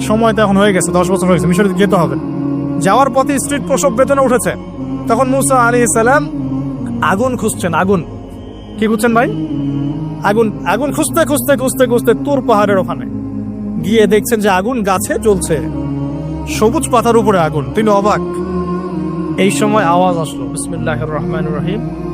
সময় তো এখন হয়ে গেছে, দশ বছর হয়েছে মিশরের দিকে যেতে হবে। যাওয়ার পথে স্ত্রীর প্রসব বেদনা উঠেছে। তখন মুসা আলী সালাম আগুন খুঁজছেন, আগুন। কি খুঁজছেন ভাই? আগুন আগুন খুঁজতে খুঁজতে খুঁজতে খুঁজতে তোর পাহাড়ের ওখানে। গিয়ে দেখছেন যে আগুন গাছে জ্বলছে। সবুজ পাতার উপরে আগুন, তিনি অবাক। এই সময় আওয়াজ আসলো বিসমিল্লাহ রহমান রহিম।